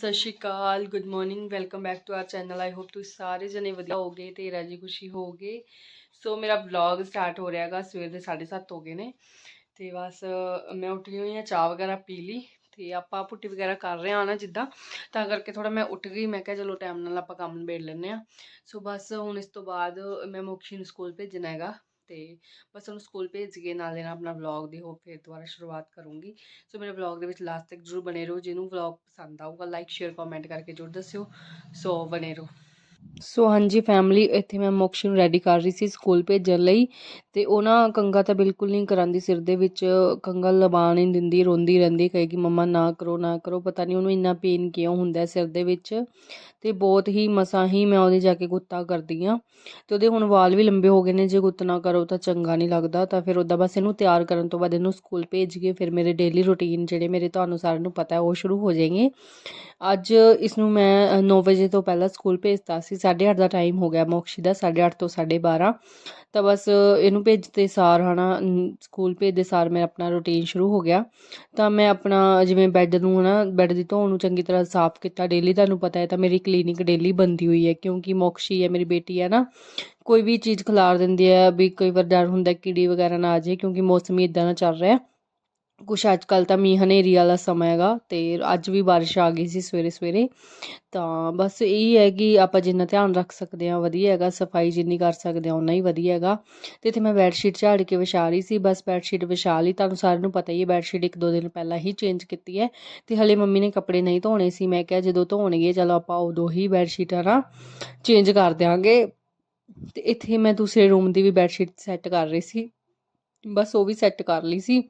Sat Sri Akal good morning welcome back to our channel I hope ਤੁਸੀਂ ਸਾਰੇ ਜਣੇ ਵਧੀਆ ਹੋਗੇ ਤੇ ਰਾਜੀ ਖੁਸ਼ੀ ਹੋਗੇ ਸੋ ਮੇਰਾ ਵਲੌਗ ਸਟਾਰਟ ਹੋ ਰਿਹਾ ਰਿਹਾਗਾ ਸਵੇਰ ਦੇ 7:30 ਹੋ ਗਏ ਨੇ। ਤੇ ਬਸ, ਮੈਂ ਉੱਠ ਗਈ ਹੋਈ ਹਾਂ, ਚਾਹ ਵਗੈਰਾ ਪੀ ਲਈ। ਤੇ ਆਪਾਂ ਪੁੱਟੀ ਵਗੈਰਾ ਕਰ ਰਹੇ ਹਾਂ ਨਾ ਜਿੱਦਾਂ। ਤਾਂ ਕਰਕੇ ਥੋੜਾ ਮੈਂ ਉੱਠ ਗਈ, ਮੈਂ ਕਿਹਾ ਚਲੋ ਟਾਈਮ ਨਾਲ ਆਪਾਂ ਕੰਮ ਨਿਬੇੜ ਲੈਂਦੇ ਆ ਸੋ ਬਸ ਹੁਣ ਇਸ ਤੋਂ ਬਾਅਦ ਮੈਂ ਮੋਕਸ਼ੀ ਨੂੰ ਸਕੂਲ ਭੇਜਣਾ ਹੈਗਾ। ਤੇ ਬਸ ਉਹਨੂੰ ਸਕੂਲ ਭੇਜ ਕੇ ਨਾਲ ਦੇ ਨਾਲ ਆਪਣਾ ਵਲੌਗ ਦੀ ਹੋ ਫਿਰ ਦੁਬਾਰਾ ਸ਼ੁਰੂਆਤ ਕਰੂੰਗੀ। ਸੋ ਮੇਰੇ ਵਲੌਗ ਦੇ ਵਿੱਚ ਲਾਸਟ ਤੱਕ ਜਰੂਰ ਬਣੇ ਰਹੋ, ਜਿਹਨੂੰ ਵਲੌਗ ਪਸੰਦ ਆਊਗਾ ਲਾਈਕ ਸ਼ੇਅਰ ਕਮੈਂਟ ਕਰਕੇ ਜਰੂਰ ਦੱਸਿਓ। ਸੋ ਬਣੇ ਰਹੋ। ਸੋ ਹਾਂਜੀ ਫੈਮਿਲੀ ਇੱਥੇ ਮੈਂ ਮੋਕਸ਼ ਨੂੰ ਰੈਡੀ ਕਰ ਰਹੀ ਸੀ ਸਕੂਲ ਭੇਜਣ ਲਈ ਤੇ ਉਹ ਨਾ ਕੰਗਾ ਤਾਂ ਬਿਲਕੁਲ ਨਹੀਂ ਕਰਾਂਦੀ ਸਿਰ ਦੇ ਵਿੱਚ, ਕੰਗਾ ਲਵਾ ਨਹੀਂ ਦਿੰਦੀ, ਰੋਂਦੀ ਰਹਿੰਦੀ, ਕਹੇਗੀ, ਮੰਮਾ, ਨਾ ਕਰੋ ਨਾ ਕਰੋ। ਪਤਾ ਨਹੀਂ ਉਹਨੂੰ ਇੰਨਾ ਪੇਨ ਕਿਉਂ ਹੁੰਦਾ ਸਿਰ ਦੇ ਵਿੱਚ ਤੇ ਬਹੁਤ ਹੀ ਮਸਾਂ ਹੀ ਮੈਂ ਉਹਦੇ ਜਾ ਕੇ ਗੁੱਤਾ ਕਰਦੀ ਆ ਤੇ ਉਹਦੇ ਹੁਣ ਵਾਲ ਵੀ ਲੰਬੇ ਹੋ ਗਏ ਨੇ, ਜੇ ਗੁੱਤ ਨਾ ਕਰੋ ਤਾਂ ਚੰਗਾ ਨਹੀਂ ਲੱਗਦਾ। ਤਾਂ ਫਿਰ ਉਹਦਾ ਬਸ ਇਹਨੂੰ ਤਿਆਰ ਕਰਨ ਤੋਂ ਬਾਅਦ ਇਹਨੂੰ ਸਕੂਲ ਭੇਜ ਕੇ ਫਿਰ ਮੇਰੇ ਡੇਲੀ ਰੁਟੀਨ ਜਿਹੜੇ ਮੇਰੇ ਤੁਹਾਨੂੰ ਸਾਰਿਆਂ ਨੂੰ ਪਤਾ ਹੈ, ਉਹ ਸ਼ੁਰੂ ਹੋ ਜਾਣਗੇ ਅੱਜ ਇਸ ਨੂੰ ਮੈਂ 9 ਵਜੇ ਤੋਂ ਪਹਿਲਾਂ ਸਕੂਲ ਭੇਜਤਾ ਸੀ। 8:30 ਦਾ ਟਾਈਮ ਹੋ ਗਿਆ ਮੋਕਸ਼ੀ ਦਾ 8:30 ਤੋਂ 12:30 ਤਾਂ ਬਸ ਇਹਨੂੰ ਭੇਜਦੇ ਸਾਰ ਹਨਾ ਅਮ, ਸਕੂਲ ਭੇਜਦੇ ਸਾਰ ਮੇਰਾ ਆਪਣਾ ਰੁਟੀਨ ਸ਼ੁਰੂ ਹੋ ਗਿਆ। ਤਾਂ ਮੈਂ ਆਪਣਾ ਜਿਵੇਂ ਬੈੱਡ ਨੂੰ ਹਨਾ ਬੈੱਡ ਦੀ ਧੋਣ ਨੂੰ ਚੰਗੀ ਤਰ੍ਹਾਂ ਸਾਫ਼ ਕੀਤਾ। ਡੇਲੀ ਤੁਹਾਨੂੰ ਪਤਾ ਹੈ ਤਾਂ ਮੇਰੀ ਕਲੀਨਿਕ ਡੇਲੀ ਬੰਦੀ ਹੋਈ ਹੈ ਕਿਉਂਕਿ ਮੋਕਸ਼ੀ ਹੈ ਮੇਰੀ ਬੇਟੀ ਹੈ ਨਾ। ਕੋਈ ਵੀ ਚੀਜ਼ ਖਿਲਾਰ ਦਿੰਦੀ ਹੈ ਵੀ ਕਈ ਵਾਰ ਡਰ ਹੁੰਦਾ ਕੀੜੀ ਵਗੈਰਾ ਨਾ ਆ ਜਾਏ ਕਿਉਂਕਿ ਮੌਸਮ ਹੀ ਇਦਾਂ ਦਾ ਚੱਲ ਰਿਹਾ। ਕੁਛ ਅੱਜ ਕੱਲ ਤਾਂ ਮੀਂਹ ਹਨੇਰੀ ਵਾਲਾ ਸਮਾਂ ਹੈਗਾ ਤੇ ਅੱਜ ਵੀ ਬਾਰਿਸ਼ ਆ ਗਈ ਸੀ ਸਵੇਰੇ ਸਵੇਰੇ। ਤਾਂ ਬਸ ਇਹ ਹੈ ਕਿ ਆਪਾਂ ਜਿੰਨਾ ਧਿਆਨ ਰੱਖ ਸਕਦੇ ਹਾਂ, ਵਧੀਆ ਹੈਗਾ, ਸਫ਼ਾਈ ਜਿੰਨੀ ਕਰ ਸਕਦੇ ਹਾਂ ਉਨਾ ਹੀ ਵਧੀਆ ਹੈਗਾ। ਤੇ ਇੱਥੇ ਮੈਂ ਬੈੱਡ ਸ਼ੀਟ ਝਾੜ ਕੇ ਵਿਛਾ ਰਹੀ ਸੀ, ਬਸ ਬੈੱਡ ਸ਼ੀਟ ਵਿਛਾ ਲਈ। ਤੁਹਾਨੂੰ ਸਾਰਿਆਂ ਨੂੰ ਪਤਾ ਹੀ ਹੈ ਬੈੱਡ ਸ਼ੀਟ ਇੱਕ ਦੋ ਦਿਨ ਪਹਿਲਾਂ ਹੀ ਚੇਂਜ ਕੀਤੀ ਹੈ। ਤੇ ਹਲੇ ਮੰਮੀ ਨੇ ਕੱਪੜੇ ਨਹੀਂ ਧੋਣੇ ਸੀ। ਮੈਂ ਕਿਹਾ ਜਦੋਂ ਧੋਣਗੇ, ਚਲੋ ਆਪਾਂ ਉਦੋਂ ਹੀ ਬੈੱਡ ਸ਼ੀਟਾਂ ਨਾ ਚੇਂਜ ਕਰ ਦਿਆਂਗੇ। ਤੇ ਇੱਥੇ ਮੈਂ ਦੂਸਰੇ ਰੂਮ ਦੀ ਵੀ ਬੈੱਡ ਸ਼ੀਟ ਸੈੱਟ ਕਰ ਰਹੀ ਸੀ। ਬਸ ਉਹ ਵੀ ਸੈੱਟ ਕਰ ਲਈ ਸੀ।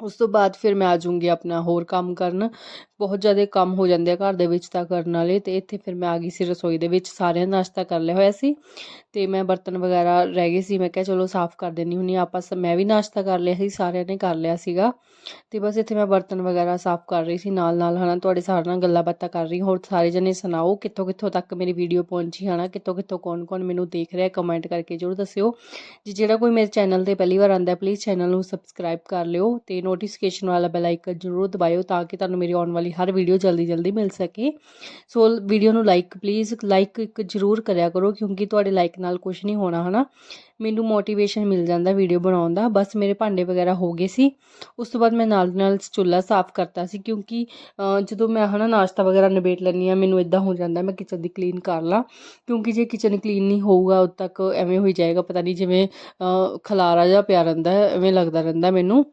ਉਸ ਤੋਂ ਬਾਅਦ ਫਿਰ ਮੈਂ ਆ ਜਾਊਂਗੀ ਆਪਣਾ ਹੋਰ ਕੰਮ ਕਰਨ। ਬਹੁਤ ਜ਼ਿਆਦਾ ਕੰਮ ਹੋ ਜਾਂਦੇ ਆ ਘਰ ਦੇ ਵਿੱਚ ਤਾਂ ਕਰਨ ਵਾਲੇ ਤੇ ਇੱਥੇ ਫਿਰ ਮੈਂ ਆ ਗਈ ਸੀ ਰਸੋਈ ਦੇ ਵਿੱਚ, ਸਾਰਿਆਂ ਨੇ ਨਾਸ਼ਤਾ ਕਰ ਲਿਆ ਹੋਇਆ ਸੀ ਤੇ ਮੈਂ ਬਰਤਨ ਵਗੈਰਾ ਰਹਿ ਗਏ ਸੀ, ਮੈਂ ਕਿਹਾ ਚਲੋ ਸਾਫ਼ ਕਰ ਦਿੰਨੀ ਹੁੰਨੀ ਹਾਂ। ਆਪਸ ਮੈਂ ਵੀ ਨਾਸ਼ਤਾ ਕਰ ਲਿਆ ਸੀ, ਸਾਰਿਆਂ ਨੇ ਕਰ ਲਿਆ ਸੀਗਾ ਤੇ ਬਸ ਇੱਥੇ ਮੈਂ ਬਰਤਨ ਵਗੈਰਾ ਸਾਫ਼ ਕਰ ਰਹੀ ਸੀ ਨਾਲ ਨਾਲ ਹਨਾ ਤੁਹਾਡੇ ਸਾਰਿਆਂ ਨਾਲ ਗੱਲਾਂ ਬਾਤਾਂ ਕਰ ਰਹੀ, ਹੋਰ ਸਾਰੇ ਜਣੇ ਸੁਣਾਓ ਕਿੱਥੋਂ ਕਿੱਥੋਂ ਤੱਕ ਮੇਰੀ ਵੀਡੀਓ ਪਹੁੰਚੀ ਹਨਾ ਕਿੱਥੋਂ ਕਿੱਥੋਂ ਕੌਣ ਕੌਣ ਮੈਨੂੰ ਦੇਖ ਰਿਹਾ ਕਮੈਂਟ ਕਰਕੇ ਜਰੂਰ ਦੱਸਿਓ ਜੇ, ਜਿਹੜਾ ਕੋਈ ਮੇਰੇ ਚੈਨਲ ਤੇ ਪਹਿਲੀ ਵਾਰ ਆਂਦਾ ਪਲੀਜ਼ ਚੈਨਲ ਨੂੰ ਸਬਸਕ੍ਰਾਈਬ ਕਰ ਲਿਓ ਤੇ ਨੋਟੀਫਿਕੇਸ਼ਨ ਵਾਲਾ ਬੈਲ ਆਈਕਨ ਜਰੂਰ ਦਬਾਇਓ ਤਾਂ ਕਿ ਤੁਹਾਨੂੰ ਮੇਰੀ ਆਉਣ ਵਾਲੀ ਹਰ ਵੀਡੀਓ ਜਲਦੀ ਜਲਦੀ ਮਿਲ ਸਕੇ। ਸੋ ਵੀਡੀਓ ਨੂੰ ਲਾਈਕ ਪਲੀਜ਼ ਲਾਈਕ ਇੱਕ ਜਰੂਰ ਕਰਿਆ ਕਰੋ ਕਿਉਂਕਿ ਤੁਹਾਡੇ ਲਾਈਕ ਨਾਲ ਕੁਝ ਨਹੀਂ ਹੋਣਾ, ਹਨਾ? ਮੈਨੂੰ ਮੋਟੀਵੇਸ਼ਨ ਮਿਲ ਜਾਂਦਾ ਵੀਡੀਓ ਬਣਾਉਣ ਦਾ। ਬਸ ਮੇਰੇ ਭਾਂਡੇ ਵਗੈਰਾ ਹੋ ਗਏ ਸੀ। ਉਸ ਤੋਂ ਬਾਅਦ ਮੈਂ ਨਾਲ ਦੀ ਨਾਲ ਚੁੱਲ੍ਹਾ ਸਾਫ਼ ਕਰਤਾ ਸੀ ਕਿਉਂਕਿ ਜਦੋਂ ਮੈਂ, ਹਨਾ, ਨਾਸ਼ਤਾ ਵਗੈਰਾ ਨਿਬੇਟ ਲੈਂਦੀ ਆ ਮੈਨੂੰ ਇਦਾਂ ਹੋ ਜਾਂਦਾ ਮੈਂ ਕਿਚਨ ਦੀ ਕਲੀਨ ਕਰ ਲਾਂ। ਕਿਉਂਕਿ ਜੇ ਕਿਚਨ ਕਲੀਨ ਨਹੀਂ ਹੋਊਗਾ, ਉਦ ਤੱਕ ਐਵੇਂ ਹੋਈ ਜਾਏਗਾ, ਪਤਾ ਨਹੀਂ ਜਿਵੇਂ ਖਲਾਰਾ ਜਿਹਾ ਪਿਆ ਰਹਿੰਦਾ, ਐਵੇਂ ਲੱਗਦਾ ਰਹਿੰਦਾ ਮੈਨੂੰ।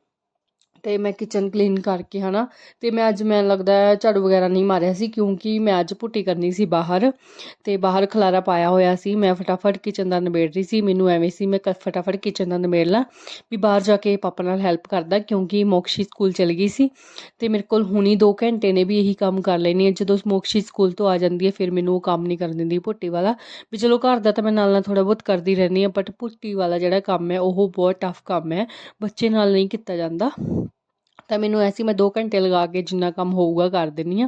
ਅਤੇ ਮੈਂ ਕਿਚਨ ਕਲੀਨ ਕਰਕੇ ਹੈ ਨਾ ਅਤੇ ਮੈਂ ਅੱਜ ਮੈਨੂੰ ਲੱਗਦਾ ਝਾੜੂ ਵਗੈਰਾ ਨਹੀਂ ਮਾਰਿਆ ਸੀ ਕਿਉਂਕਿ ਮੈਂ ਅੱਜ ਪੁੱਟੀ ਕਰਨੀ ਸੀ ਬਾਹਰ ਅਤੇ ਬਾਹਰ ਖਲਾਰਾ ਪਾਇਆ ਹੋਇਆ ਸੀ, ਮੈਂ ਫਟਾਫਟ ਕਿਚਨ ਦਾ ਨਿਬੇੜ ਰਹੀ ਸੀ, ਮੈਨੂੰ ਐਵੇਂ ਸੀ ਮੈਂ ਕ- ਫਟਾਫਟ ਕਿਚਨ ਦਾ ਨਿਬੇੜ ਲਾਂ ਵੀ ਬਾਹਰ ਜਾ ਕੇ ਪਾਪਾ ਨਾਲ ਹੈਲਪ ਕਰਦਾ ਕਿਉਂਕਿ ਮੋਕਸ਼ੀ ਸਕੂਲ ਚਲੀ ਗਈ ਸੀ ਅਤੇ ਮੇਰੇ ਕੋਲ ਹੁਣੀ 2 ਘੰਟੇ ਨੇ ਵੀ ਇਹੀ ਕੰਮ ਕਰ ਲੈਣੀ ਹੈ, ਜਦੋਂ ਮੋਕਸ਼ੀ ਸਕੂਲ ਤੋਂ ਆ ਜਾਂਦੀ ਹੈ ਫਿਰ ਮੈਨੂੰ ਉਹ ਕੰਮ ਨਹੀਂ ਕਰਨ ਦਿੰਦੀ ਪੁੱਟੀ ਵਾਲਾ, ਵੀ ਚਲੋ ਘਰ ਦਾ ਤਾਂ ਮੈਂ ਨਾਲ ਨਾਲ ਥੋੜਾ ਬਹੁਤ ਕਰਦੀ ਰਹਿੰਦੀ ਹਾਂ ਬਟ ਪੁੱਟੀ ਵਾਲਾ ਜਿਹੜਾ ਕੰਮ ਹੈ ਉਹ ਬਹੁਤ ਟਫ ਕੰਮ ਹੈ, ਬੱਚੇ ਨਾਲ ਨਹੀਂ ਕੀਤਾ ਜਾਂਦਾ। ਤਾਂ ਮੈਨੂੰ ਐਸੀ ਮੈਂ 2 ਘੰਟੇ ਲਗਾ ਕੇ ਜਿੰਨਾ ਕੰਮ ਹੋਊਗਾ ਕਰ ਦਿੰਨੀ ਆ।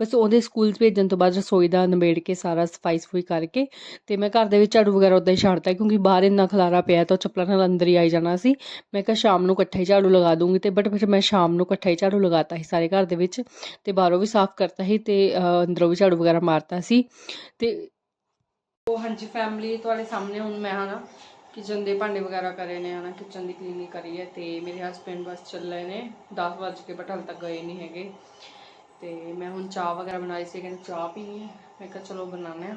ਬਸ ਉਹਦੇ ਸਕੂਲ ਭੇਜਣ ਤੋਂ ਬਾਅਦ ਰਸੋਈ ਦਾ ਨਿਬੇੜ ਕੇ ਸਾਰਾ ਸਫ਼ਾਈ ਸਫੂਈ ਕਰਕੇ ਤੇ ਮੈਂ ਘਰ ਦੇ ਵਿੱਚ ਝਾੜੂ ਵਗੈਰਾ ਉਦਾਂ ਹੀ ਛੱਡਤਾ ਕਿਉਂਕਿ ਬਾਹਰ ਇੰਨਾ ਖਲਾਰਾ ਪਿਆ ਤਾਂ ਉਹ ਚੱਪਲਾਂ ਨਾਲ ਅੰਦਰ ਹੀ ਆਈ ਜਾਣਾ ਸੀ। ਮੈਂ ਕਿਹਾ ਸ਼ਾਮ ਨੂੰ ਇਕੱਠਾ ਹੀ ਝਾੜੂ ਲਗਾ ਦੂੰਗੀ ਤੇ ਬਟ ਫਿਰ ਮੈਂ ਸ਼ਾਮ ਨੂੰ ਇਕੱਠਾ ਹੀ ਝਾੜੂ ਲਗਾਤਾ ਸੀ ਸਾਰੇ ਘਰ ਦੇ ਵਿੱਚ ਤੇ ਬਾਹਰੋਂ ਵੀ ਸਾਫ਼ ਕਰਤਾ ਸੀ ਤੇ ਅੰਦਰੋਂ ਵੀ ਝਾੜੂ ਵਗੈਰਾ ਮਾਰਤਾ ਸੀ ਤੇ ਉਹ ਹਾਂਜੀ ਫੈਮਿਲੀ ਤੁਹਾਡੇ ਸਾਹਮਣੇ ਹੁਣ ਮੈਂ ਹਨਾ ਕਿਚਨ ਦੇ ਭਾਂਡੇ ਵਗੈਰਾ ਕਰੇ ਨੇ, ਹਨਾ, ਕਿਚਨ ਦੀ ਕਲੀਨਿੰਗ ਕਰੀ ਹੈ ਤੇ ਮੇਰੇ ਹਸਬੰਡ ਬਸ ਚੱਲੇ ਨੇ 10 ਵਜੇ ਕੇ ਬਟ ਹਾਲੇ ਤੱਕ ਗਏ ਨਹੀਂ ਹੈਗੇ। ਤੇ ਮੈਂ ਹੁਣ ਚਾਹ ਵਗੈਰਾ ਬਣਾਈ ਸੀ, ਕਹਿੰਦੇ ਚਾਹ ਪੀਣੀ ਹੈ। ਮੈਂ ਕਿਹਾ ਚਲੋ ਬਣਾਉਂਦੇ ਆ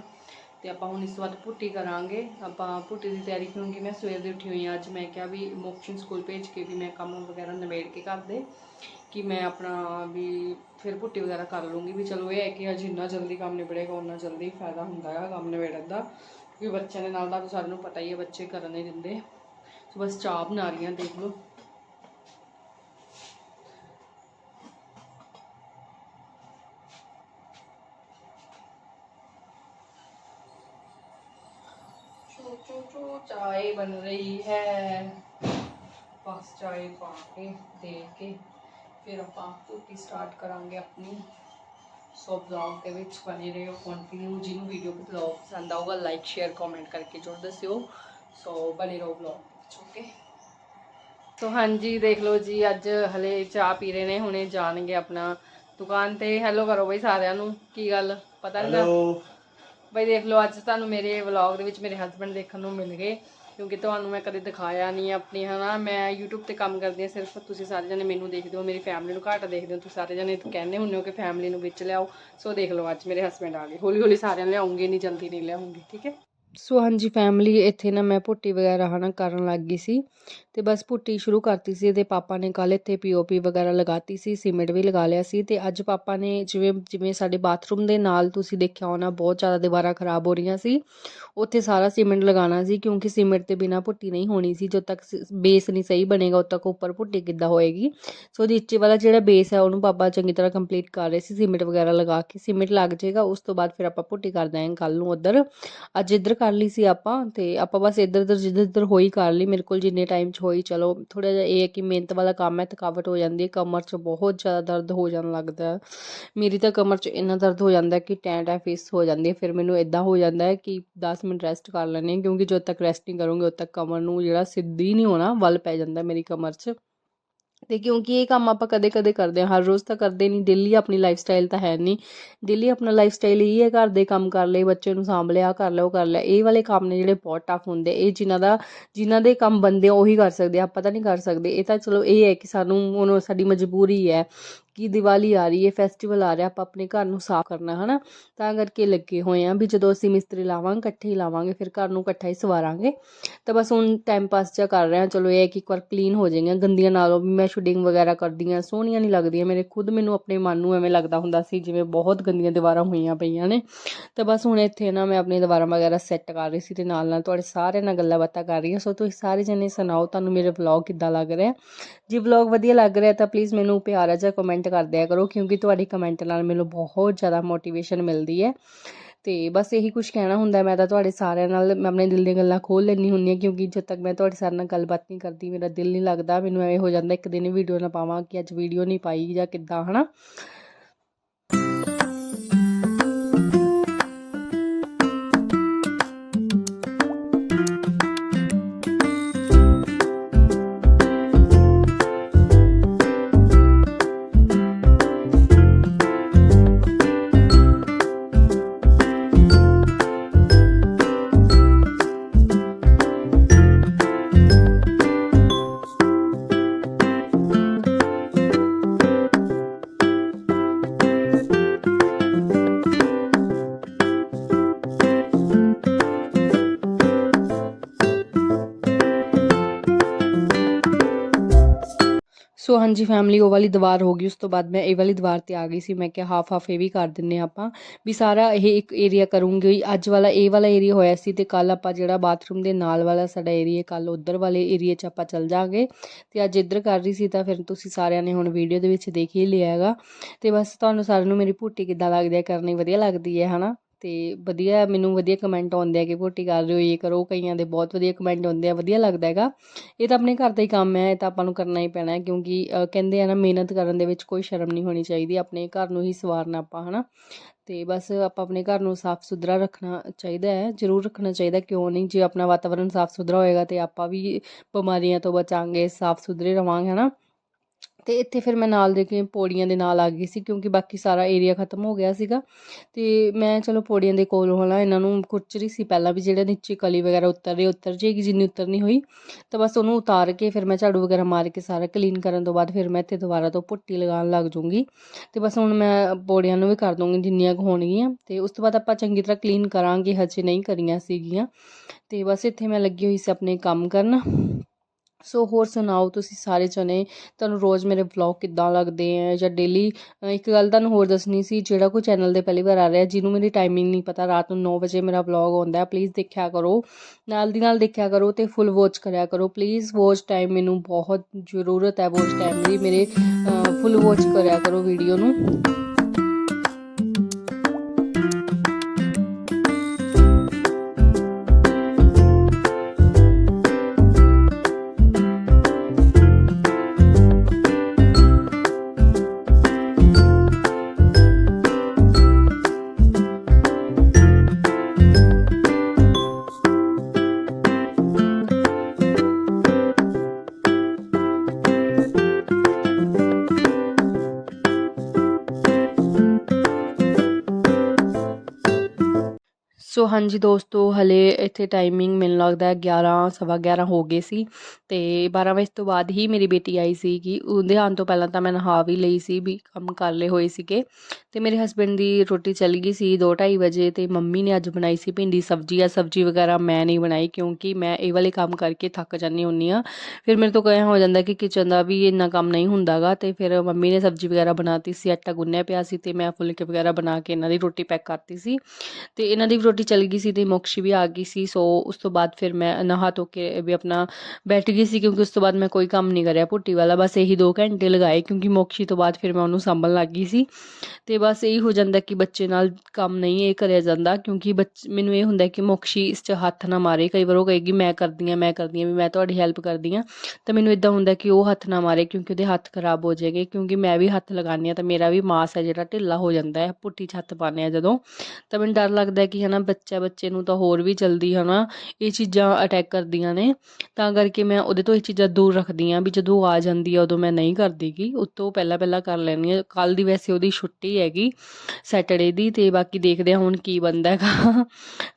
ਤੇ ਆਪਾਂ ਹੁਣ ਇਸ ਤੋਂ ਬਾਅਦ ਪੁੱਟੀ ਕਰਾਂਗੇ। ਆਪਾਂ ਪੁੱਟੀ ਦੀ ਤਿਆਰੀ ਕਿਉਂਕਿ ਮੈਂ ਸਵੇਰ ਦੀ ਉੱਠੀ ਹੋਈ ਹਾਂ। ਅੱਜ ਮੈਂ ਕਿਹਾ ਵੀ ਮੋਕਸ਼ਨ ਸਕੂਲ ਭੇਜ ਕੇ ਵੀ ਮੈਂ ਕੰਮ ਵਗੈਰਾ ਨਿਬੇੜ ਕੇ ਘਰ ਦੇ, ਕਿ ਮੈਂ ਆਪਣਾ ਵੀ ਫਿਰ ਪੁੱਟੀ ਵਗੈਰਾ ਕਰ ਲੂੰਗੀ। ਵੀ ਚਲੋ ਇਹ ਹੈ ਕਿ ਅੱਜ ਜਿੰਨਾ ਜਲਦੀ ਕੰਮ ਨਿਬੜੇਗਾ ਉਨਾ ਜਲਦੀ ਫਾਇਦਾ ਹੁੰਦਾ ਹੈ ਕੰਮ ਨਿਬੇੜਨ ਦਾ। ਕਿਉਂਕਿ ਬੱਚਿਆਂ ਦੇ ਨਾਲ ਦਾ ਤਾਂ ਸਾਰਿਆਂ ਨੂੰ ਪਤਾ ਹੀ ਹੈ ਬੱਚੇ ਕਰਨ ਨਹੀਂ ਦਿੰਦੇ ਸੋ ਬਸ ਚਾਹ ਬਣਾ ਰਹੀ ਹਾਂ ਦੇਖ ਲਓ चू चू चू चाय बन रही है बस चाय पा के दे के ਫਿਰ ਆਪਾਂ ਕੁਟੀ ਸਟਾਰਟ ਕਰਾਂਗੇ ਆਪਣੀ ਸੋ ਬਲੌਗ ਦੇ ਵਿੱਚ ਬਣੇ ਰਹੋ ਕੰਟੀਨਿਊ ਜਿਹਨੂੰ ਵੀਡੀਓ ਬਲੌਗ ਪਸੰਦ ਆਊਗਾ ਲਾਈਕ ਸ਼ੇਅਰ ਕਮੈਂਟ ਕਰਕੇ ਜਰੂਰ ਦੱਸਿਓ। ਸੋ ਬਣੇ ਰਹੋ ਬਲੌਗ ਓਕੇ ਸੋ ਹਾਂਜੀ ਦੇਖ ਲਓ ਜੀ ਅੱਜ ਹਲੇ ਚਾਹ ਪੀ ਰਹੇ ਨੇ ਹੁਣੇ ਜਾਣਗੇ ਆਪਣਾ ਦੁਕਾਨ ਤੇ। ਹੈਲੋ ਕਰੋ ਬਈ ਸਾਰਿਆਂ ਨੂੰ ਕੀ ਗੱਲ? ਪਤਾ ਨਹੀਂ ਹੈਲੋ ਬਈ ਦੇਖ ਲਓ ਅੱਜ ਤੁਹਾਨੂੰ ਮੇਰੇ ਵਲੌਗ ਦੇ ਵਿੱਚ ਮੇਰੇ ਹਸਬੰਡ ਦੇਖਣ ਨੂੰ ਮਿਲ ਗਏ। ਕਿਉਂਕਿ ਤੁਹਾਨੂੰ ਮੈਂ ਕਦੇ ਦਿਖਾਇਆ ਨਹੀਂ ਆਪਣੀ, ਹਨਾ? ਮੈਂ YouTube ਤੇ ਕੰਮ ਕਰਦੀ ਹਾਂ ਸਿਰਫ ਤੁਸੀਂ ਸਾਰੇ ਜਣੇ ਮੈਨੂੰ ਦੇਖਦੇ ਹੋ ਮੇਰੀ ਫੈਮਿਲੀ ਨੂੰ ਘੱਟ ਦੇਖਦੇ ਹੋ ਤੁਸੀਂ ਸਾਰੇ ਜਣੇ ਕਹਿੰਦੇ ਹੁੰਦੇ ਹੋ ਕਿ ਫੈਮਿਲੀ ਨੂੰ ਵਿੱਚ ਲਿਆਓ। ਸੋ ਦੇਖ ਲਓ, ਅੱਜ ਮੇਰੇ ਹਸਬੰਡ ਆ ਗਏ। ਹੌਲੀ ਹੌਲੀ ਸਾਰਿਆਂ ਨੂੰ ਲਿਆਉਂਗੇ ਨਹੀਂ ਜਲਦੀ ਨਹੀਂ ਲਿਆਉਂਗੀ, ਠੀਕ ਹੈ? ਸੋ ਹਾਂਜੀ ਫੈਮਿਲੀ ਇੱਥੇ ਨਾ ਮੈਂ ਪੁੱਟੀ ਵਗੈਰਾ ਹਨਾ ਕਰਨ ਲੱਗ ਗਈ ਸੀ ਤੇ ਬਸ ਪੁੱਟੀ ਸ਼ੁਰੂ ਕਰਤੀ ਸੀ ਤੇ ਪਾਪਾ ਨੇ ਕੱਲ ਇੱਥੇ ਪੀਓਪੀ ਵਗੈਰਾ ਲਗਾਤੀ ਸੀ, ਸੀਮੈਂਟ ਵੀ ਲਗਾ ਲਿਆ ਸੀ ਤੇ ਅੱਜ ਪਾਪਾ ਨੇ ਜਿਵੇਂ ਜਿਵੇਂ ਸਾਡੇ ਬਾਥਰੂਮ ਦੇ ਨਾਲ ਤੁਸੀਂ ਦੇਖਿਆ ਹੋਣਾ ਬਹੁਤ ਜ਼ਿਆਦਾ ਦੀਵਾਰਾਂ ਖਰਾਬ ਹੋ ਰਹੀਆਂ ਸੀ, ਉੱਥੇ ਸਾਰਾ ਸੀਮੈਂਟ ਲਗਾਉਣਾ ਸੀ ਕਿਉਂਕਿ ਸੀਮੈਂਟ ਤੇ ਬਿਨਾ ਪੁੱਟੀ ਨਹੀਂ ਹੋਣੀ ਸੀ, ਜਦੋਂ ਤੱਕ ਬੇਸ ਨਹੀਂ ਸਹੀ ਬਣੇਗਾ ਉਦੋਂ ਤੱਕ ਉੱਪਰ ਪੁੱਟੀ ਕਿੱਦਾਂ ਹੋਏਗੀ। ਸੋ ਨੀਚੇ ਵਾਲਾ ਜਿਹੜਾ ਬੇਸ ਹੈ ਉਹਨੂੰ ਪਾਪਾ ਚੰਗੀ ਤਰ੍ਹਾਂ ਕੰਪਲੀਟ ਕਰ ਰਹੇ ਸੀ, ਸੀਮੈਂਟ ਵਗੈਰਾ ਲਗਾ ਕੇ ਸੀਮੈਂਟ ਲੱਗ ਜਾਏਗਾ, ਉਸ ਤੋਂ ਬਾਅਦ ਫਿਰ ਆਪਾਂ ਪੁੱਟੀ ਕਰ ਦਾਂਗੇ ਕੱਲ ਨੂੰ ਉੱਧਰ। ਅੱਜ ਇੱਧਰ ਕਰ ਲਈ ਸੀ ਆਪਾਂ ਤੇ ਆਪਾਂ ਬਸ ਇੱਧਰ ਇੱਧਰ ਜਿੱਧਰ ਜਿੱਧਰ ਹੋਈ ਕਰ ਲਈ। ਮੇਰੇ ਕੋਲ ਜਿੰਨੇ ਟਾਈਮ 'ਚ ਹੋਈ, ਚਲੋ ਥੋੜਾ ਜਿਹਾ ਇਹ ਹੈ ਕਿ ਮਿਹਨਤ ਵਾਲਾ ਕੰਮ ਹੈ, ਥਕਾਵਟ ਹੋ ਜਾਂਦੀ ਹੈ, ਕਮਰ 'ਚ ਬਹੁਤ ਜ਼ਿਆਦਾ ਦਰਦ ਹੋ ਜਾਣ ਲੱਗਦਾ ਹੈ। ਮੇਰੀ ਤਾਂ ਕਮਰ 'ਚ ਇੰਨਾ ਦਰਦ ਹੋ ਜਾਂਦਾ ਕਿ ਟੈਂ ਟੈਂ ਫੇਸ ਹੋ ਜਾਂਦੀ ਹੈ। ਫਿਰ ਮੈਨੂੰ ਇਦਾਂ ਹੋ ਜਾਂਦਾ ਹੈ ਕਿ 10 ਮਿੰਟ ਰੈਸਟ ਕਰ ਲੈਂਦੇ ਹਾਂ, ਕਿਉਂਕਿ ਜਦੋਂ ਤੱਕ ਰੈਸਟ ਨਹੀਂ ਕਰੂੰਗੀ, ਉਦੋਂ ਤੱਕ ਕਮਰ ਨੂੰ ਜਿਹੜਾ ਸਿੱਧੀ ਨਹੀਂ ਹੋਣਾ, ਵੱਲ ਪੈ ਜਾਂਦਾ ਮੇਰੀ ਕਮਰ 'ਚ। ਤੇ ਕਿਉਂਕਿ ਇਹ ਕੰਮ ਆਪਾਂ ਕਦੇ ਕਦੇ ਕਰਦੇ ਹਾਂ, ਹਰ ਰੋਜ਼ ਤਾਂ ਕਰਦੇ ਨਹੀਂ ਡੇਲੀ ਆਪਣੀ ਲਾਈਫ ਸਟਾਈਲ ਤਾਂ ਹੈ ਨਹੀਂ। ਡੇਲੀ ਆਪਣਾ ਲਾਈਫ ਸਟਾਈਲ ਇਹ ਹੈ, ਘਰ ਦੇ ਕੰਮ ਕਰ ਲਏ, ਬੱਚੇ ਨੂੰ ਸਾਂਭ ਲਿਆ, ਕਰ ਲਿਆ ਉਹ ਕਰ ਲਿਆ, ਇਹ ਵਾਲੇ ਕੰਮ ਨੇ ਜਿਹੜੇ ਬਹੁਤ ਟਫ ਹੁੰਦੇ। ਇਹ ਜਿਨ੍ਹਾਂ ਦਾ, ਜਿਨ੍ਹਾਂ ਦੇ ਕੰਮ ਬੰਦੇ ਆ, ਉਹੀ ਕਰ ਸਕਦੇ ਆ, ਆਪਾਂ ਤਾਂ ਨਹੀਂ ਕਰ ਸਕਦੇ। ਇਹ ਤਾਂ ਚਲੋ ਇਹ ਹੈ ਕਿ ਸਾਨੂੰ ਹੁਣ ਸਾਡੀ ਮਜਬੂਰੀ ਹੈ ਕਿ ਦੀਵਾਲੀ ਆ ਰਹੀ ਹੈ ਫੈਸਟੀਵਲ ਆ ਰਿਹਾ, ਆਪਾਂ ਆਪਣੇ ਘਰ ਨੂੰ ਸਾਫ਼ ਕਰਨਾ, ਹਨਾ? ਤਾਂ ਕਰਕੇ ਲੱਗੇ ਹੋਏ ਆ ਵੀ ਜਦੋਂ ਅਸੀਂ ਮਿਸਤਰੀ ਲਾਵਾਂਗੇ, ਇਕੱਠੇ ਹੀ ਲਾਵਾਂਗੇ, ਫਿਰ ਘਰ ਨੂੰ ਇਕੱਠਾ ਹੀ ਸਵਾਰਾਂਗੇ। ਤਾਂ ਬਸ ਹੁਣ ਟਾਈਮ ਪਾਸ ਜਿਹਾ ਕਰ ਰਹੇ ਹਾਂ। ਚਲੋ ਇਹ ਹੈ ਕਿ ਇੱਕ ਵਾਰ ਕਲੀਨ ਹੋ ਜਾਏਗਾ ਗੰਦੀਆਂ ਨਾਲੋਂ ਵੀ ਮੈਂ ਸ਼ੂਟਿੰਗ ਵਗੈਰਾ ਕਰਦੀ ਹਾਂ ਸੋਹਣੀਆਂ ਨਹੀਂ ਲੱਗਦੀਆਂ। ਮੇਰੇ ਖੁਦ ਮੈਨੂੰ ਆਪਣੇ ਮਨ ਨੂੰ ਐਵੇਂ ਲੱਗਦਾ ਹੁੰਦਾ ਸੀ, ਜਿਵੇਂ ਬਹੁਤ ਗੰਦੀਆਂ ਦੀਵਾਰਾਂ ਹੋਈਆਂ ਪਈਆਂ ਨੇ। ਤਾਂ ਬਸ ਹੁਣ ਇੱਥੇ ਨਾ ਮੈਂ ਆਪਣੀ ਦੀਵਾਰਾਂ ਵਗੈਰਾ ਸੈੱਟ ਕਰ ਰਹੀ ਸੀ ਤੇ ਨਾਲ ਨਾਲ ਤੁਹਾਡੇ ਸਾਰਿਆਂ ਨਾਲ ਗੱਲਾਂ ਬਾਤਾਂ ਕਰ ਰਹੀ ਹਾਂ। ਸੋ ਤੁਸੀਂ ਸਾਰੇ ਜਣੇ ਸੁਣਾਓ, ਤੁਹਾਨੂੰ ਮੇਰੇ ਵਲੌਗ ਕਿੱਦਾਂ ਲੱਗ ਰਿਹਾ? ਜੇ ਵਲੌਗ ਵਧੀਆ ਲੱਗ ਰਿਹਾ ਤਾਂ ਪਲੀਜ਼ ਮੈਨੂੰ ਪਿਆਰਾ ਜਿਹਾ ਕਮੈਂਟ ਕਰ ਦਿਆ ਕਰੋ, ਕਿਉਂਕਿ ਤੁਹਾਡੀ ਕਮੈਂਟ ਨਾਲ ਮੈਨੂੰ ਬਹੁਤ ਜ਼ਿਆਦਾ ਮੋਟੀਵੇਸ਼ਨ ਮਿਲਦੀ ਹੈ। ਤੇ ਬਸ ਇਹੀ ਕੁਝ ਕਹਿਣਾ ਹੁੰਦਾ, ਮੈਂ ਤਾਂ ਤੁਹਾਡੇ ਸਾਰਿਆਂ ਨਾਲ, ਮੈਂ ਆਪਣੇ ਦਿਲ ਦੀਆਂ ਗੱਲਾਂ ਖੋਲ ਲੈਣੀ ਹੁੰਦੀ ਹਾਂ, ਕਿਉਂਕਿ ਜਦ ਤੱਕ ਮੈਂ ਤੁਹਾਡੇ ਸਾਰਿਆਂ ਨਾਲ ਗੱਲਬਾਤ ਨਹੀਂ ਕਰਦੀ, ਮੇਰਾ ਦਿਲ ਨਹੀਂ ਲੱਗਦਾ, ਮੈਨੂੰ ਐਵੇਂ ਹੋ ਜਾਂਦਾ ਇੱਕ ਦਿਨ ਵੀਡੀਓ ਨਾ ਪਾਵਾਂ ਕਿ ਅੱਜ ਵੀਡੀਓ ਨਹੀਂ ਪਾਈ ਜਾਂ ਕਿੱਦਾਂ, ਹਨਾ? ਹਾਂਜੀ ਫੈਮਿਲੀ ਉਹ ਵਾਲੀ ਦੀਵਾਰ ਹੋ ਗਈ, ਉਸ ਤੋਂ ਬਾਅਦ ਮੈਂ ਇਹ ਵਾਲੀ ਦੀਵਾਰ ਤੇ ਆ ਗਈ ਸੀ, ਮੈਂ ਕਿਹਾ ਹਾਫ ਹਾਫ ਇਹ ਵੀ ਕਰ ਦਿੰਨੇ ਹਾਂ ਆਪਾਂ, ਵੀ ਸਾਰਾ ਇਹ ਇੱਕ ਏਰੀਆ ਕਰੂੰਗੀ ਅੱਜ ਵਾਲਾ, ਇਹ ਵਾਲਾ ਏਰੀਆ ਹੋਇਆ ਸੀ ਤੇ ਕੱਲ ਆਪਾਂ ਜਿਹੜਾ ਬਾਥਰੂਮ ਦੇ ਨਾਲ ਵਾਲਾ ਸਾਡਾ ਏਰੀਆ ਕੱਲ ਉਧਰ ਵਾਲੇ ਏਰੀਆ 'ਚ ਆਪਾਂ ਚੱਲ ਜਾਾਂਗੇ, ਤੇ ਅੱਜ ਇੱਧਰ ਕਰ ਰਹੀ ਸੀ ਤਾਂ ਫਿਰ ਤੁਸੀਂ ਸਾਰਿਆਂ ਨੇ ਹੁਣ ਵੀਡੀਓ ਦੇ ਵਿੱਚ ਦੇਖ ਹੀ ਲਿਆ ਹੈਗਾ, ਤੇ ਬਸ ਤੁਹਾਨੂੰ ਸਾਰਿਆਂ ਨੂੰ ਮੇਰੀ ਭੂਟੀ ਕਿੱਦਾਂ ਲੱਗਦੀ ਹੈ, ਕਰਨੀ ਵਧੀਆ ਲੱਗਦੀ ਹੈ, ਹਨਾ? ਅਤੇ ਵਧੀਆ ਮੈਨੂੰ ਵਧੀਆ ਕਮੈਂਟ ਆਉਂਦੇ ਆ ਕਿ ਭੁੱਟੀ ਕਰ ਰਹੇ ਹੋ, ਇਹ ਕਰੋ, ਕਈਆਂ ਦੇ ਬਹੁਤ ਵਧੀਆ ਕਮੈਂਟ ਆਉਂਦੇ ਆ, ਵਧੀਆ ਲੱਗਦਾ ਹੈਗਾ। ਇਹ ਤਾਂ ਆਪਣੇ ਘਰ ਦਾ ਹੀ ਕੰਮ ਹੈ, ਇਹ ਤਾਂ ਆਪਾਂ ਨੂੰ ਕਰਨਾ ਹੀ ਪੈਣਾ ਕਿਉਂਕਿ ਕਹਿੰਦੇ ਆ ਨਾ, ਮਿਹਨਤ ਕਰਨ ਦੇ ਵਿੱਚ ਕੋਈ ਸ਼ਰਮ ਨਹੀਂ ਹੋਣੀ ਚਾਹੀਦੀ, ਆਪਣੇ ਘਰ ਨੂੰ ਹੀ ਸਵਾਰਨਾ ਆਪਾਂ, ਹਨਾ। ਤੇ ਬਸ ਆਪਾਂ ਆਪਣੇ ਘਰ ਨੂੰ ਸਾਫ਼ ਸੁਥਰਾ ਰੱਖਣਾ ਚਾਹੀਦਾ ਹੈ, ਜ਼ਰੂਰ ਰੱਖਣਾ ਚਾਹੀਦਾ ਕਿਉਂ ਨਹੀਂ? ਜੇ ਆਪਣਾ ਵਾਤਾਵਰਣ ਸਾਫ਼ ਸੁਥਰਾ ਹੋਏਗਾ ਤੇ ਆਪਾਂ ਵੀ ਬਿਮਾਰੀਆਂ ਤੋਂ ਬਚਾਂਗੇ, ਸਾਫ਼ ਸੁਥਰੇ ਰਵਾਂਗੇ, ਹਨਾ। ਅਤੇ ਇੱਥੇ ਫਿਰ ਮੈਂ ਨਾਲ ਦੇ ਕੇ ਪੌੜੀਆਂ ਦੇ ਨਾਲ ਆ ਗਈ ਸੀ ਕਿਉਂਕਿ ਬਾਕੀ ਸਾਰਾ ਏਰੀਆ ਖਤਮ ਹੋ ਗਿਆ ਸੀਗਾ। ਅਤੇ ਮੈਂ ਚਲੋ ਪੌੜੀਆਂ ਦੇ ਕੋਲ ਹੋਣਾ ਇਹਨਾਂ ਨੂੰ ਕੁਚਰੀ ਸੀ। ਪਹਿਲਾਂ ਵੀ ਜਿਹੜਾ ਨੀਚੇ ਕਲੀ ਵਗੈਰਾ ਉਤਰ ਰਹੀ, ਉਤਰ ਜੇਗੀ ਜਿੰਨੀ ਉਤਰਨੀ ਹੋਈ, ਤਾਂ ਬਸ ਉਹਨੂੰ ਉਤਾਰ ਕੇ ਫਿਰ ਮੈਂ ਝਾੜੂ ਵਗੈਰਾ ਮਾਰ ਕੇ ਸਾਰਾ ਕਲੀਨ ਕਰਨ ਤੋਂ ਬਾਅਦ ਫਿਰ ਮੈਂ ਇੱਥੇ ਦੁਬਾਰਾ ਤੋਂ ਪੁੱਟੀ ਲਗਾਉਣ ਲੱਗ ਜੂੰਗੀ ਅਤੇ ਬਸ ਹੁਣ ਮੈਂ ਪੌੜੀਆਂ ਨੂੰ ਵੀ ਕਰ ਦੂੰਗੀ ਜਿੰਨੀਆਂ ਕੁ ਹੋਣਗੀਆਂ। ਅਤੇ ਉਸ ਤੋਂ ਬਾਅਦ ਆਪਾਂ ਚੰਗੀ ਤਰ੍ਹਾਂ ਕਲੀਨ ਕਰਾਂਗੇ, ਹਜੇ ਨਹੀਂ ਕਰੀਆਂ ਸੀਗੀਆਂ। ਅਤੇ ਬਸ ਇੱਥੇ ਮੈਂ ਲੱਗੀ ਹੋਈ ਸੀ ਆਪਣੇ ਕੰਮ ਕਰਨ। ਸੋ ਹੋਰ ਸੁਣਾਓ, ਤੁਸੀਂ ਸਾਰੇ ਜਣੇ? ਤੁਹਾਨੂੰ ਰੋਜ਼ ਮੇਰੇ ਵਲੌਗ ਕਿੱਦਾਂ ਲੱਗਦੇ ਆ? ਜਾਂ ਡੇਲੀ ਇੱਕ ਗੱਲ ਤੁਹਾਨੂੰ ਹੋਰ ਦੱਸਣੀ ਸੀ, ਜਿਹੜਾ ਕੋਈ ਚੈਨਲ ਦੇ ਪਹਿਲੀ ਵਾਰ ਆ ਰਿਹਾ, ਜਿਹਨੂੰ ਮੇਰੀ ਟਾਈਮਿੰਗ ਨਹੀਂ ਪਤਾ, ਰਾਤ ਨੂੰ 9 ਵਜੇ ਮੇਰਾ ਵਲੌਗ ਆਉਂਦਾ ਪਲੀਜ਼ ਦੇਖਿਆ ਕਰੋ। ਨਾਲ ਦੀ ਨਾਲ ਦੇਖਿਆ ਕਰੋ ਤੇ ਫੁੱਲ ਵਾਚ ਕਰਿਆ ਕਰੋ। ਪਲੀਜ਼ ਵਾਚ ਟਾਈਮ ਮੈਨੂੰ ਬਹੁਤ ਜ਼ਰੂਰਤ ਹੈ ਵਾਚ ਟਾਈਮ ਦੀ। ਮੇਰੇ ਫੁੱਲ ਵਾਚ ਕਰਿਆ ਕਰੋ ਵੀਡੀਓ ਨੂੰ। ਸੋ ਹਾਂਜੀ ਦੋਸਤੋ, ਹਲੇ ਇੱਥੇ ਟਾਈਮਿੰਗ ਮੈਨੂੰ ਲੱਗਦਾ ਹੈ 11 ਸਵਾ 11 ਹੋ ਗਏ ਸੀ ਤੇ 12 ਵਜੇ ਤੋਂ ਬਾਅਦ ਹੀ ਮੇਰੀ ਬੇਟੀ ਆਈ ਸੀ ਕਿ ਉਹਦੇ ਆਉਣ ਤੋਂ ਪਹਿਲਾਂ ਤਾਂ ਮੈਂ ਨਹਾ ਵੀ ਲਈ ਸੀ, ਵੀ ਕੰਮ ਕਰ ਲਏ ਹੋਏ ਸੀਗੇ ਤੇ ਮੇਰੇ ਹਸਬੰਡ ਦੀ ਰੋਟੀ ਚੱਲ ਗਈ ਸੀ 2:30 ਵਜੇ ਤੇ ਮੰਮੀ ਨੇ ਅੱਜ ਬਣਾਈ ਸੀ ਭਿੰਡੀ ਸਬਜ਼ੀ। ਆ ਸਬਜ਼ੀ ਵਗੈਰਾ ਮੈਂ ਨਹੀਂ ਬਣਾਈ ਕਿਉਂਕਿ ਮੈਂ ਇਹ ਵਾਲੇ ਕੰਮ ਕਰਕੇ ਥੱਕ ਜਾਂਦੀ ਹੁੰਨੀ ਆ ਫਿਰ ਮੇਰੇ ਤੋਂ ਕਹਿਆ ਹੋ ਜਾਂਦਾ ਕਿ ਕਿਚਨ ਦਾ ਵੀ ਇੰਨਾ ਕੰਮ ਨਹੀਂ ਹੁੰਦਾਗਾ ਤੇ ਫਿਰ ਮੰਮੀ ਨੇ ਸਬਜ਼ੀ ਵਗੈਰਾ ਬਣਾਤੀ ਸੀ, ਆਟਾ ਗੁੰਨਿਆ ਪਿਆ ਸੀ ਤੇ ਮੈਂ ਫੁਲਕੇ ਵਗੈਰਾ ਬਣਾ ਕੇ ਇਹਨਾਂ ਦੀ ਰੋਟੀ ਪੈਕ ਕਰਤੀ ਸੀ ਤੇ ਇਹਨਾਂ ਦੀ ਰੋਟੀ ਚਲ ਗਈ ਸੀ ਤੇ ਮੋਕਸ਼ੀ ਵੀ ਆ ਗਈ ਸੀ ਸੋ ਉਸ ਤੋਂ ਬਾਅਦ ਫਿਰ ਮੈਂ ਨਹਾ ਧੋ ਕੇ ਵੀ ਆਪਣਾ ਬੈਠ ਗਈ ਸੀ ਕਿਉਂਕਿ ਉਸ ਤੋਂ ਬਾਅਦ ਮੈਂ ਕੋਈ ਕੰਮ ਨਹੀਂ ਕਰਿਆ ਪੁੱਟੀ ਵਾਲਾ ਬਸ ਇਹੀ 2 ਘੰਟੇ ਲਗਾਏ ਕਿਉਂਕਿ ਮੋਕਸ਼ੀ ਤੋਂ ਬਾਅਦ ਫਿਰ ਮੈਂ ਉਹਨੂੰ ਸੰਭਲਣ ਲੱਗ ਗਈ ਸੀ ਤੇ ਬਸ ਇਹੀ ਹੋ ਜਾਂਦਾ ਕਿ ਬੱਚੇ ਨਾਲ ਕੰਮ ਨਹੀਂ ਇਹ ਕਰਿਆ ਜਾਂਦਾ ਕਿਉਂਕਿ ਬੱਚ ਮੈਨੂੰ ਇਹ ਹੁੰਦਾ ਕਿ ਮੋਕਸ਼ੀ ਇਸ 'ਚ ਹੱਥ ਨਾ ਮਾਰੇ ਕਈ ਵਾਰ ਉਹ ਕਹੇਗੀ ਮੈਂ ਕਰਦੀ ਆ ਮੈਂ ਕਰਦੀ ਆ ਵੀ ਮੈਂ ਤੁਹਾਡੀ ਹੈਲਪ ਕਰਦੀ ਆ ਤਾਂ ਮੈਨੂੰ ਇਦਾਂ ਹੁੰਦਾ ਕਿ ਉਹ ਹੱਥ ਨਾ ਮਾਰੇ ਕਿਉਂਕਿ ਉਹਦੇ ਹੱਥ ਖਰਾਬ ਹੋ ਜਾਏਗੇ ਕਿਉਂਕਿ ਮੈਂ ਵੀ ਹੱਥ ਲਗਾਉਂਦੀ ਆ ਤਾਂ ਮੇਰਾ ਵੀ ਮਾਸ ਹੈ ਜਿਹੜਾ ਢਿੱਲਾ ਹੋ ਜਾਂਦਾ ਹੈ ਪੁੱਟੀ 'ਚ ਹੱਥ ਪਾਉਂਦੇ ਆ ਜਦੋਂ ਤਾਂ ਮੈਨੂੰ ਡਰ ਲੱਗਦਾ ਕਿ ਹਨਾ ਬੱਚਾ ਬੱਚੇ ਨੂੰ ਤਾਂ ਹੋਰ ਵੀ ਜਲਦੀ ਹਨਾ ਇਹ ਚੀਜ਼ਾਂ ਅਟੈਕ ਕਰਦੀਆਂ ਨੇ। ਤਾਂ ਕਰਕੇ ਮੈਂ ਉਹਦੇ ਤੋਂ ਇਹ ਚੀਜ਼ਾਂ ਦੂਰ ਰੱਖਦੀ ਹਾਂ ਵੀ ਜਦੋਂ ਆ ਜਾਂਦੀ ਆ ਉਦੋਂ ਮੈਂ ਨਹੀਂ ਕਰਦੀ ਗੀ। ਉਤੋਂ ਪਹਿਲਾਂ ਪਹਿਲਾਂ ਕਰ ਲੈਂਦੀ ਹਾਂ। ਕੱਲ ਦੀ ਵੈਸੇ ਉਹਦੀ ਛੁੱਟੀ ਹੈਗੀ ਸੈਟਰਡੇ ਦੀ ਤੇ ਬਾਕੀ ਦੇਖਦੇ ਹਾਂ ਹੁਣ ਕੀ ਬਣਦਾ ਹੈਗਾ।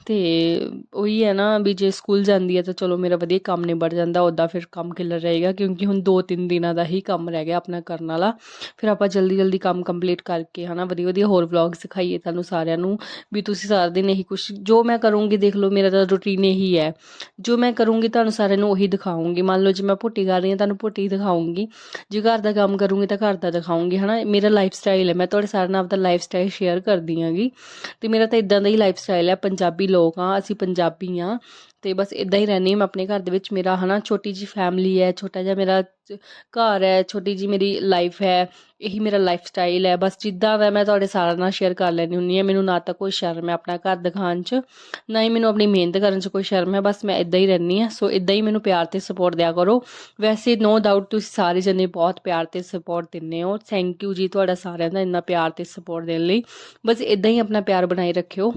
ਤੇ ਉਹੀ ਹੈ ਨਾ ਵੀ ਜੇ ਸਕੂਲ ਜਾਂਦੀ ਹੈ ਤਾਂ ਚਲੋ ਮੇਰਾ ਵਧੀਆ ਕੰਮ ਨਿਬੜ ਜਾਂਦਾ ਉੱਦਾਂ ਫਿਰ ਕੰਮ ਕਿੱਲਰ ਰਹੇਗਾ ਕਿਉਂਕਿ ਹੁਣ 2-3 ਦਿਨਾਂ ਦਾ ਹੀ ਕੰਮ ਰਹਿ ਗਿਆ ਆਪਣਾ ਕਰਨ ਵਾਲਾ। ਫਿਰ ਆਪਾਂ ਜਲਦੀ ਜਲਦੀ ਕੰਮ ਕੰਪਲੀਟ ਕਰਕੇ ਹਨਾ ਵਧੀਆ ਵਧੀਆ ਹੋਰ ਵਲੌਗ ਸਿਖਾਈਏ ਤੁਹਾਨੂੰ ਸਾਰਿਆਂ ਨੂੰ। ਵੀ ਤੁਸੀਂ ਸਾਰਾ ਦਿਨ ਇਹੀ ਕੁਛ ਜੋ ਮੈਂ ਕਰੂੰਗੀ ਦੇਖ ਲਓ, ਮੇਰਾ ਤਾਂ ਰੂਟੀਨ ਇਹੀ ਹੈ। ਜੋ ਮੈਂ ਕਰੂੰਗੀ ਤੁਹਾਨੂੰ ਸਾਰਿਆਂ ਨੂੰ ਉਹੀ ਦਿਖਾਉਂਗੀ ਮੰਨ ਲਓ ਜੇ ਮੈਂ ਪੁੱਟੀ ਕਰ ਰਹੀ ਹਾਂ, ਤੁਹਾਨੂੰ ਪੁੱਟੀ ਦਿਖਾਉਂਗੀ ਜੇ ਘਰ ਦਾ ਕੰਮ ਕਰੂੰਗੀ ਤਾਂ ਘਰ ਦਾ ਦਿਖਾਉਂਗੀ ਹਨਾ? ਮੇਰਾ ਲਾਈਫ ਸਟਾਈਲ ਹੈ। ਮੈਂ ਤੁਹਾਡੇ ਸਾਰਿਆਂ ਨਾਲ ਆਪਦਾ ਲਾਈਫ ਸਟਾਈਲ ਸ਼ੇਅਰ ਕਰਦੀ ਹਾਂਗੀ। ਤੇ ਮੇਰਾ ਤਾਂ ਇਦਾਂ ਦਾ ਹੀ ਲਾਈਫ ਸਟਾਈਲ ਹੈ। ਪੰਜਾਬੀ ਲੋਕ ਆ ਅਸੀਂ ਪੰਜਾਬੀ ਆ ਤੇ ਬਸ ਇਦਾਂ ਹੀ ਰਹਿੰਦੀ ਹਾਂ ਮੈਂ ਆਪਣੇ ਘਰ ਦੇ ਵਿੱਚ। ਮੇਰਾ ਹਨਾ ਛੋਟੀ ਜੀ ਫੈਮਿਲੀ ਹੈ, ਛੋਟਾ ਜਿਹਾ ਮੇਰਾ ਘਰ ਹੈ, ਛੋਟੀ ਜੀ ਮੇਰੀ ਲਾਈਫ ਹੈ, ਇਹੀ ਮੇਰਾ ਲਾਈਫ ਸਟਾਈਲ ਹੈ। ਬਸ ਜਿੱਦਾਂ ਦਾ ਮੈਂ ਤੁਹਾਡੇ ਸਾਰਿਆਂ ਨਾਲ ਸ਼ੇਅਰ ਕਰ ਲੈਂਦੀ ਹੁੰਦੀ ਹਾਂ, ਮੈਨੂੰ ਨਾ ਤਾਂ ਕੋਈ ਸ਼ਰਮ ਹੈ ਆਪਣਾ ਘਰ ਦਿਖਾਉਣ 'ਚ, ਨਾ ਹੀ ਮੈਨੂੰ ਆਪਣੀ ਮਿਹਨਤ ਕਰਨ 'ਚ ਕੋਈ ਸ਼ਰਮ ਹੈ। ਬਸ ਮੈਂ ਇਦਾਂ ਹੀ ਰਹਿੰਦੀ ਹਾਂ, ਸੋ ਇਦਾਂ ਹੀ ਮੈਨੂੰ ਪਿਆਰ ਤੇ ਸਪੋਰਟ ਦਿਆ ਕਰੋ। ਵੈਸੇ ਨੋ ਡਾਊਟ ਤੁਸੀਂ ਸਾਰੇ ਜਣੇ ਬਹੁਤ ਪਿਆਰ ਤੇ ਸਪੋਰਟ ਦਿੰਦੇ ਹੋ। ਥੈਂਕ ਯੂ ਜੀ ਤੁਹਾਡਾ ਸਾਰਿਆਂ ਦਾ ਇੰਨਾ ਪਿਆਰ ਤੇ ਸਪੋਰਟ ਦੇਣ ਲਈ। ਬਸ ਇਦਾਂ ਹੀ ਆਪਣਾ ਪਿਆਰ ਬਣਾਈ ਰੱਖਿਓ।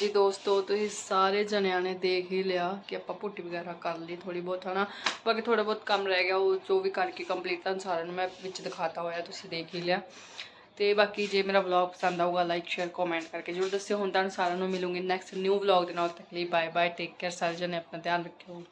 ਹਾਂਜੀ ਦੋਸਤੋ, ਤੁਸੀਂ ਸਾਰੇ ਜਣਿਆਂ ਨੇ ਦੇਖ ਹੀ ਲਿਆ ਕਿ ਆਪਾਂ ਪੁੱਟੀ ਵਗੈਰਾ ਕਰ ਲਈ ਥੋੜੀ ਬਹੁਤ, ਹਨਾ? ਬਾਕੀ ਥੋੜਾ ਬਹੁਤ ਕੰਮ ਰਹਿ ਗਿਆ, ਉਹ ਜੋ ਵੀ ਕਰਕੇ ਕੰਪਲੀਟ ਤੁਹਾਨੂੰ ਸਾਰਿਆਂ ਨੂੰ ਮੈਂ ਵਿੱਚ ਦਿਖਾਤਾ ਹੋਇਆ, ਤੁਸੀਂ ਦੇਖ ਹੀ ਲਿਆ। ਤੇ ਬਾਕੀ ਜੇ ਮੇਰਾ ਵਲੌਗ ਪਸੰਦ ਆਊਗਾ ਲਾਈਕ ਸ਼ੇਅਰ ਕਮੈਂਟ ਕਰਕੇ ਜਰੂਰ ਦੱਸਿਓ। ਹੁਣ ਤੁਹਾਨੂੰ ਸਾਰਿਆਂ ਨੂੰ ਮਿਲੂੰਗੀ ਨੈਕਸਟ ਨਿਊ ਵਲੌਗ ਦੇ ਨਾਲ, ਤੱਕ ਲਈ ਬਾਏ ਬਾਏ ਟੇਕ ਕੇਅਰ ਸਾਰੇ ਜਣੇ ਆਪਣਾ ਧਿਆਨ ਰੱਖਿਓ।